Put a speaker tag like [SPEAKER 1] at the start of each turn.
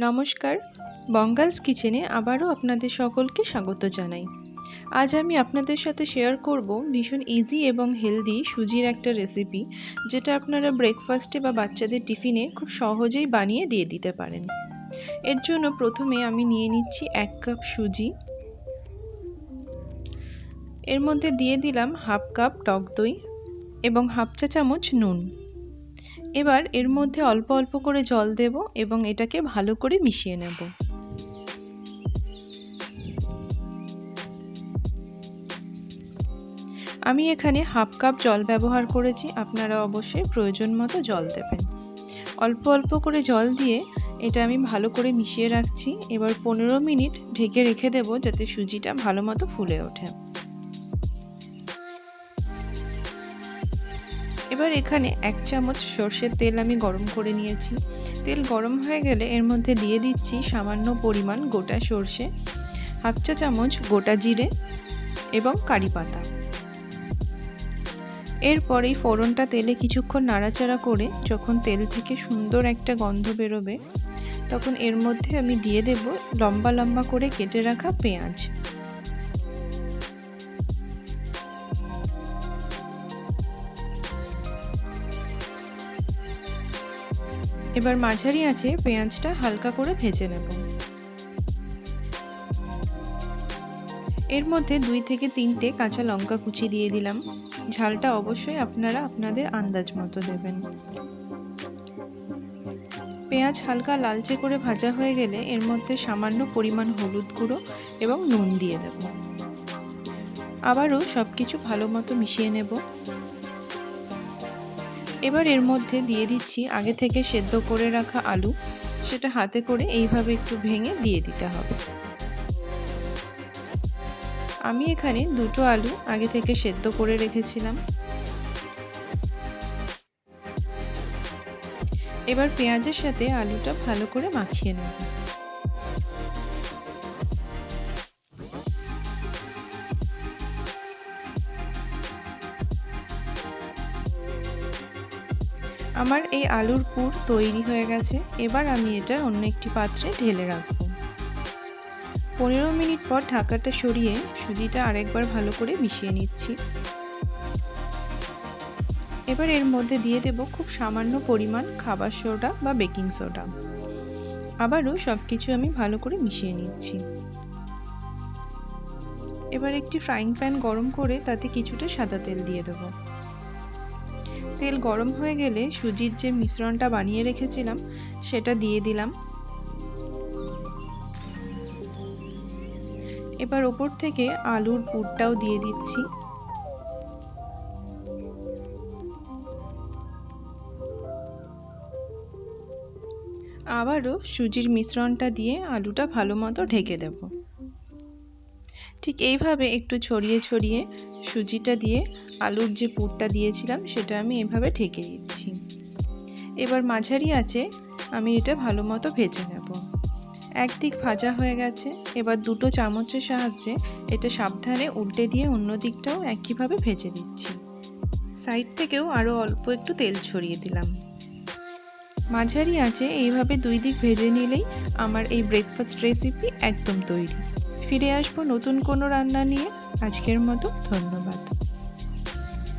[SPEAKER 1] নমস্কার। বঙ্গালস কিচেনে আবারও আপনাদের সকলকে স্বাগত জানাই। আজ আমি আপনাদের সাথে শেয়ার করব ভীষণ ইজি এবং হেলদি সুজির একটা রেসিপি যেটা আপনারা ব্রেকফাস্টে বা বাচ্চাদের টিফিনে খুব সহজেই বানিয়ে দিয়ে দিতে পারেন। এর জন্য প্রথমে আমি নিয়ে নিচ্ছি এক কাপ সুজি। এর মধ্যে দিয়ে দিলাম হাফ কাপ টক দই এবং হাফ চা চামচ নুন। এবার এর মধ্যে অল্প অল্প করে জল দেব এবং এটাকে ভালো করে মিশিয়ে নেব। আমি এখানে হাফ কাপ জল ব্যবহার করেছি, আপনারা অবশ্যই প্রয়োজন মতো জল দেবেন। অল্প অল্প করে জল দিয়ে এটা আমি ভালো করে মিশিয়ে রাখছি। এবার পনেরো মিনিট ঢেকে রেখে দেবো যাতে সুজিটা ভালো মতো ফুলে ওঠে। এবার এখানে এক চামচ সর্ষের তেল আমি গরম করে নিয়েছি। তেল গরম হয়ে গেলে এর মধ্যে দিয়ে দিচ্ছি সামান্য পরিমাণ গোটা সর্ষে, হাফ চা চামচ গোটা জিরে এবং কারি পাতা। এরপর এই ফোড়নটা তেলে কিছুক্ষণ নাড়াচাড়া করে যখন তেল থেকে সুন্দর একটা গন্ধ বেরোবে, তখন এর মধ্যে আমি দিয়ে দেব লম্বা লম্বা করে কেটে রাখা পেঁয়াজ। এবার মাঝারি আছে পেঁয়াজটা হালকা করে ভেজে নেব। এর মধ্যে দুই থেকে তিনটে কাঁচা লঙ্কা কুচি দিয়ে দিলাম। ঝালটা অবশ্যই আপনারা আপনাদের আন্দাজ মতো দেবেন। পেঁয়াজ হালকা লালচে করে ভাজা হয়ে গেলে এর মধ্যে সামান্য পরিমাণ হলুদ গুঁড়ো এবং নুন দিয়ে দেব। আবারও সব কিছু ভালো মতো মিশিয়ে নেব। এবার এর মধ্যে দিয়ে দিচ্ছি আগে থেকে সেদ্ধ করে রাখা আলু। সেটা হাতে করে এইভাবে একটু ভেঙে দিয়ে দিতে হবে। আমি এখানে দুটো আলু আগে থেকে সেদ্ধ করে রেখেছিলাম। এবার পেঁয়াজের সাথে আলুটা ভালো করে মাখিয়ে নেব। আমার এই আলুর পুর তৈরি হয়ে গেছে। এবার আমি এটা অন্য একটি পাত্রে ঢেলে রাখব। পনেরো মিনিট পর ঢাকাটা সরিয়ে সুজিটা আরেকবার ভালো করে মিশিয়ে নিচ্ছি। এবার এর মধ্যে দিয়ে দেব খুব সামান্য পরিমাণ খাবার সোডা বা বেকিং সোডা। আবারও সব কিছু আমি ভালো করে মিশিয়ে নিচ্ছি। এবার একটি ফ্রাইং প্যান গরম করে তাতে কিছুটা সাদা তেল দিয়ে দেবো। তেল গরম হয়ে গেলে সুজির যে মিশ্রণটা বানিয়ে রেখেছিলাম, সেটা দিয়ে দিলাম। এবার ওপর থেকে আলুর পুরটাও দিয়ে দিচ্ছি। আবারও সুজির মিশ্রণটা দিয়ে আলুটা ভালো মতো ঢেকে দেব। ঠিক এইভাবে একটু ছড়িয়ে ছড়িয়ে সুজিটা দিয়ে আলুর যে পুরটা দিয়েছিলাম, সেটা আমি এভাবে ঢেকে দিচ্ছি। এবার মাঝারি আছে আমি এটা ভালো মতো ভেজে নেব। একদিক ভাজা হয়ে গেছে, এবার দুটো চামচের সাহায্যে এটা সাবধানে উল্টে দিয়ে অন্য দিকটাও একইভাবে ভেজে দিচ্ছি সাইড থেকেও আরও অল্প একটু তেল ছড়িয়ে দিলাম। মাঝারি আছে এইভাবে দুই দিক ভেজে নিলেই আমার এই ব্রেকফাস্ট রেসিপি একদম তৈরি। ফিরে আসব নতুন কোনো রান্না নিয়ে। আজকের মতো ধন্যবাদ।